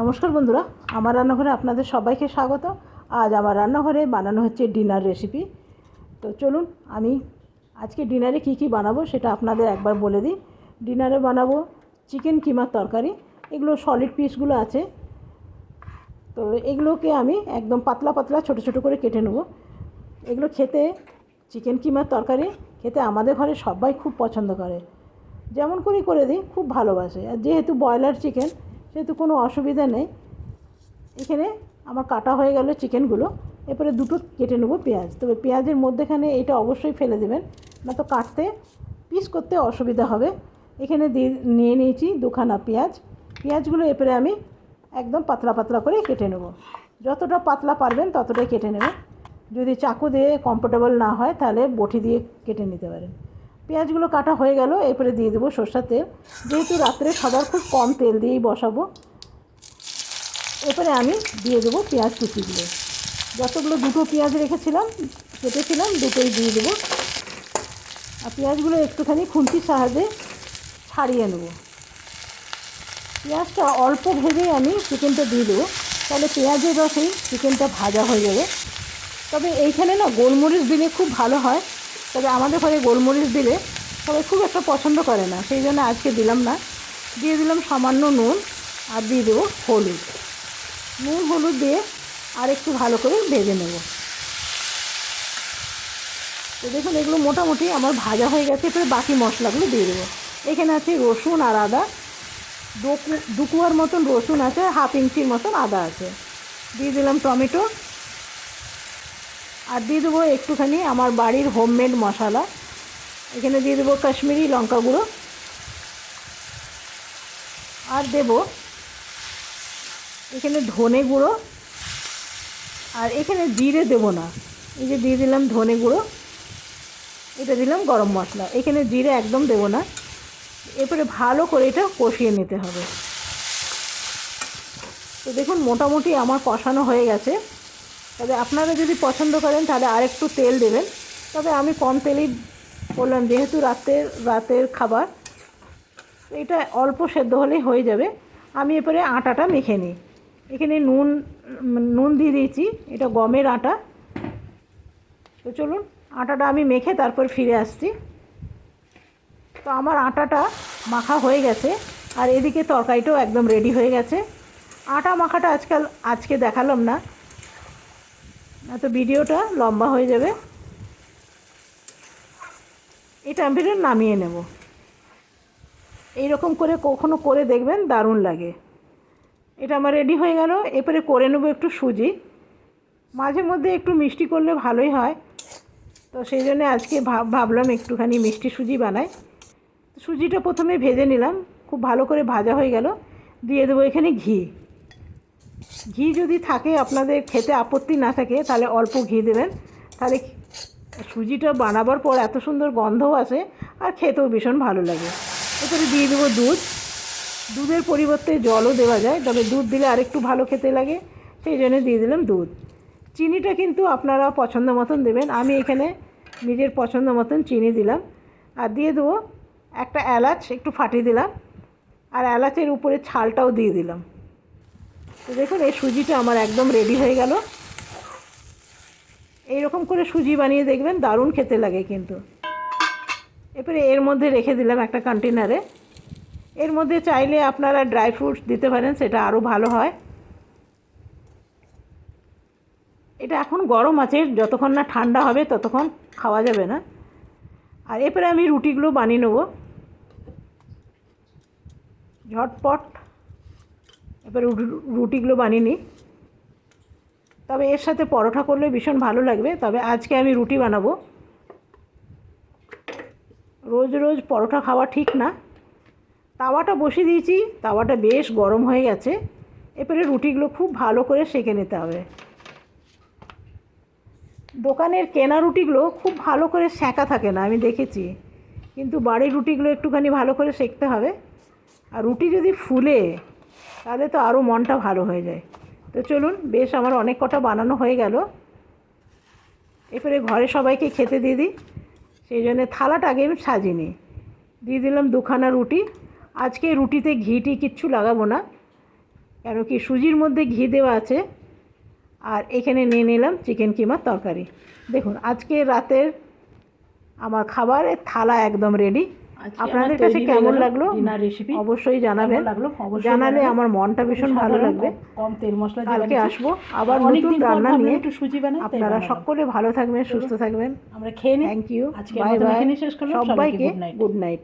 নমস্কার বন্ধুরা, আমার রান্নাঘরে আপনাদের সবাইকে স্বাগত। আজ আমার রান্নাঘরে বানানো হচ্ছে ডিনার রেসিপি। তো চলুন, আমি আজকে ডিনারে কি কি বানাবো সেটা আপনাদের একবার বলে দিই। ডিনারে বানাবো চিকেন কিমার তরকারি, এগুলো সলিড পিসগুলো আছে। তো এগুলোকে আমি একদম পাতলা পাতলা ছোট ছোট করে কেটে নেব। এগুলো খেতে চিকেন কিমার তরকারি খেতে আমাদের ঘরে সবাই খুব পছন্দ করে। যেমন করেই করে দিই, খুব ভালোবাসে। আর যেহেতু ব্রয়লার চিকেন সেহেতু কোনো অসুবিধা নেই, এখানে আমার কাটা হয়ে গেল চিকেনগুলো। এরপরে দুটো কেটে নেব পেঁয়াজ। তবে পেঁয়াজের মধ্যেখানে এটা অবশ্যই ফেলে দেবেন, না তো কাটতে, পিস করতে অসুবিধা হবে। এখানে দিয়ে, নিয়ে নিয়েছি দুখানা পেঁয়াজ। পেঁয়াজগুলো এরপরে আমি একদম পাতলা পাতলা করে কেটে নেব। যতটা পাতলা পারবেন ততটাই কেটে নেবেন। যদি চাকু দিয়ে কমফোর্টেবল না হয় তাহলে বটি দিয়ে কেটে নিতে পারেন। পেঁয়াজগুলো কাটা হয়ে গেল, এরপরে দিয়ে দেবো সর্ষার তেল। যেহেতু রাত্রে সবার খুব কম তেল দিয়েই বসাবো, এরপরে আমি দিয়ে দেবো পেঁয়াজ কুচিগুলো। যতগুলো দুটো পেঁয়াজ রেখেছিলাম, কেটেছিলাম, দুটোই দিয়ে দেবো। আর পেঁয়াজগুলো একটুখানি খুন্তির সাহায্যে ছাড়িয়ে নেব। পেঁয়াজটা অল্প ভেজেই আমি চিকেনটা দিয়ে দেবো। তাহলে পেঁয়াজের রসেই চিকেনটা ভাজা হয়ে যাবে। তবে এইখানে না গোলমরিচ দিলে খুব ভালো হয়। তবে আমাদের ঘরে গোলমরিচ দিলে সবাই খুব একটা পছন্দ করে না, সেই জন্য আজকে দিলাম না। দিয়ে দিলাম সামান্য নুন আর দিয়ে দেবো হলুদ। নুন, হলুদ দিয়ে আর একটু ভালো করে ভেজে নেব। তো দেখুন, এগুলো মোটামুটি আমার ভাজা হয়ে গেছে, এরপরে বাকি মশলাগুলো দিয়ে দেবো। এখানে আছে রসুন আর আদা। দু দু মতন রসুন আছে, হাফ ইঞ্চির মতন আদা আছে। দিয়ে দিলাম টমেটো। আর দিয়ে দেবো একটুখানি আমার বাড়ির হোমমেড মশলা। এখানে দিয়ে দেবো কাশ্মীরি লঙ্কা গুঁড়ো। আর দেব এখানে ধনে গুঁড়ো। আর এখানে জিরে দেবো না। এই যে দিয়ে দিলাম ধনে গুঁড়ো। এটা দিলাম গরম মশলা। এখানে জিরে একদম দেবো না। এরপরে ভালো করে এটা কষিয়ে নিতে হবে। তো দেখুন, মোটামুটি আমার কষানো হয়ে গেছে। তবে আপনারা যদি পছন্দ করেন, তাহলে আরেকটু তেল দেবেন। তবে আমি কম তেলেই বললাম, যেহেতু রাতের রাতের খাবার, এটা অল্প সেদ্ধ হলেই হয়ে যাবে। আমি এরপরে আটাটা মেখে নিই। এখানে নুন নুন দিয়ে দিয়েছি, এটা গমের আটা। তো চলুন, আটাটা আমি মেখে তারপর ফিরে আসছি। তো আমার আটাটা মাখা হয়ে গেছে, আর এদিকে তরকারিটাও একদম রেডি হয়ে গেছে। আটা মাখাটা আজকাল, আজকে দেখালাম না। না তো ভিডিওটা লম্বা হয়ে যাবে। এটা আমি ফিরে নামিয়ে নেব। এইরকম করে কখনো করে দেখবেন, দারুণ লাগে। এটা আমার রেডি হয়ে গেল, এরপরে করে নেব একটু সুজি। মাঝে মধ্যে একটু মিষ্টি করলে ভালোই হয়। তো সেই জন্য আজকে ভাব, ভাবলাম একটুখানি মিষ্টি সুজি বানাই। সুজিটা প্রথমে ভেজে নিলাম, খুব ভালো করে ভাজা হয়ে গেল। দিয়ে দেবো এখানে ঘি। ঘি যদি থাকে, আপনাদের খেতে আপত্তি না থাকে, তাহলে অল্প ঘি দেবেন। তাহলে সুজিটা বানাবার পর এত সুন্দর গন্ধও আসে, আর খেতেও ভীষণ ভালো লাগে। এরপরে দিয়ে দেবো দুধ। দুধের পরিবর্তে জলও দেওয়া যায়, তবে দুধ দিলে আরেকটু ভালো খেতে লাগে, সেই জন্য দিয়ে দিলাম দুধ। চিনিটা কিন্তু আপনারা পছন্দ মতন দেবেন। আমি এখানে নিজের পছন্দ মতন চিনি দিলাম। আর দিয়ে দেবো একটা এলাচ, একটু ফাটিয়ে দিলাম। আর এলাচের উপরে ছালটাও দিয়ে দিলাম। তো দেখুন, এই সুজিটা আমার একদম রেডি হয়ে গেল। এইরকম করে সুজি বানিয়ে দেখবেন, দারুণ খেতে লাগে কিন্তু। এরপরে এর মধ্যে রেখে দিলাম একটা কন্টেনারে এর মধ্যে চাইলে আপনারা ড্রাই ফ্রুটস দিতে পারেন, সেটা আরও ভালো হয়। এটা এখন গরম আছে, যতক্ষণ না ঠান্ডা হবে ততক্ষণ খাওয়া যাবে না। আর এরপরে আমি রুটিগুলো বানিয়ে নেব। ঝটপট। এবারে রুটিগুলো বানিয়ে নিই। তবে এর সাথে পরোটা করলে ভীষণ ভালো লাগবে। তবে আজকে আমি রুটি বানাবো। রোজ রোজ পরোটা খাওয়া ঠিক না। তাওয়াটা বসিয়ে দিয়েছি। তাওয়াটা বেশ গরম হয়ে গেছে। এরপরে রুটিগুলো খুব ভালো করে সেঁকে নিতে হবে। দোকানের কেনা রুটিগুলো খুব ভালো করে সেঁকা থাকে না, আমি দেখেছি। কিন্তু বাড়ির রুটিগুলো একটুখানি ভালো করে সেঁকতে হবে। আর রুটি যদি ফুলে তাহলে তো আরও মনটা ভালো হয়ে যায়। তো চলুন, বেশ আমার অনেক কটা বানানো হয়ে গেল। এরপরে ঘরে সবাইকে খেতে দিয়ে দিই। সেই জন্যে থালাটা আগে আমি সাজিয়ে দিয়ে দিলাম দুখানা রুটি। আজকে রুটিতে ঘিটি কিচ্ছু লাগাবো না, কেন কি সুজির মধ্যে ঘি দেওয়া আছে। আর এখানে নিয়ে নিলাম চিকেন কিমার তরকারি। দেখুন, আজকে রাতের আমার খাবারের থালা একদম রেডি আপনাদের কাছে কেমন লাগল? রেসিপি অবশ্যই জানাবেন। লাগল? জানালে আমার মনটা ভীষণ ভালো লাগবে। কম- তেল মশলা দিয়ে কালকে আসব। আবার নতুন রান্না নিয়ে একটু সুজি বানাই আপনারা সকলে ভালো থাকবেন সুস্থ থাকবেন। আমরা খেয়ে নিই থ্যাংক ইউ আজকে বাই বাই এখানেই শেষ করলাম। সবাইকে গুড নাইট